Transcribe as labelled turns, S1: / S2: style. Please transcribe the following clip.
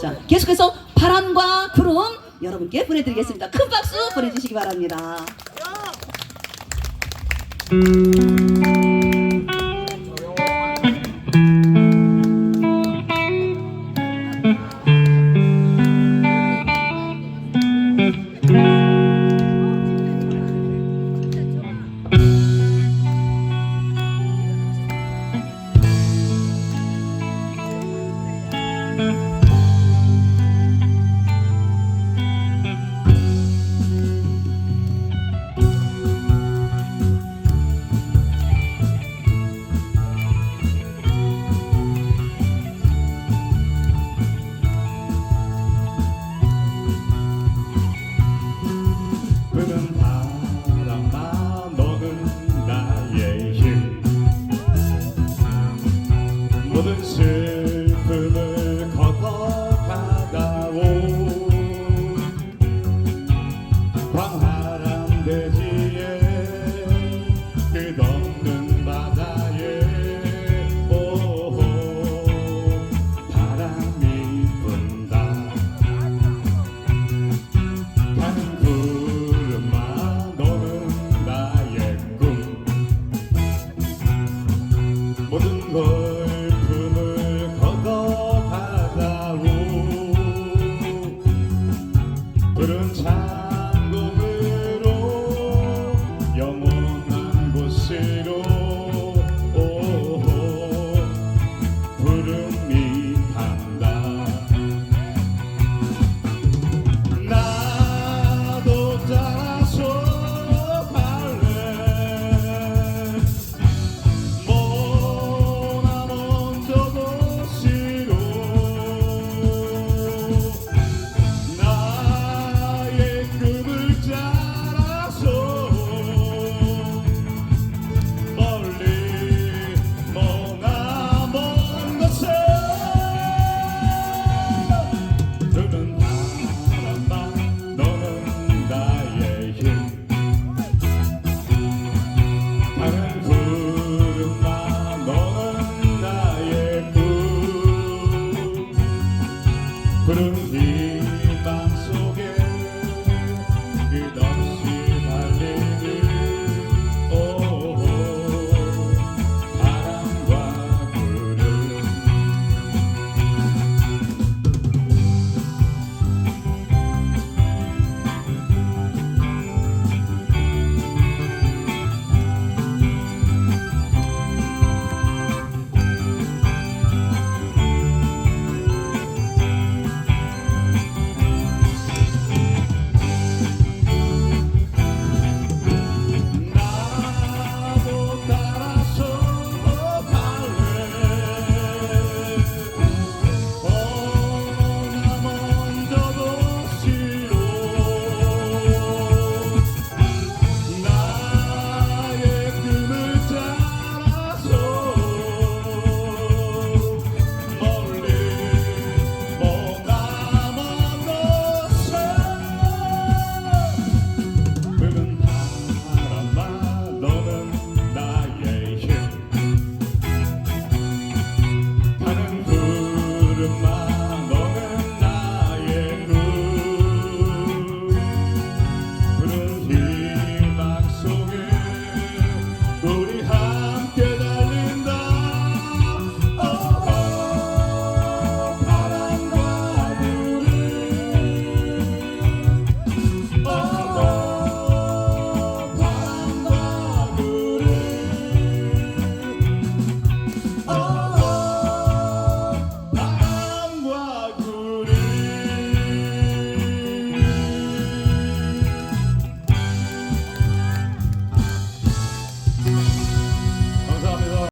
S1: 자, 계속해서 바람과 구름 여러분께 보내드리겠습니다. 큰 박수 보내주시기 바랍니다.
S2: 슬픔을 걷어가다오. 대지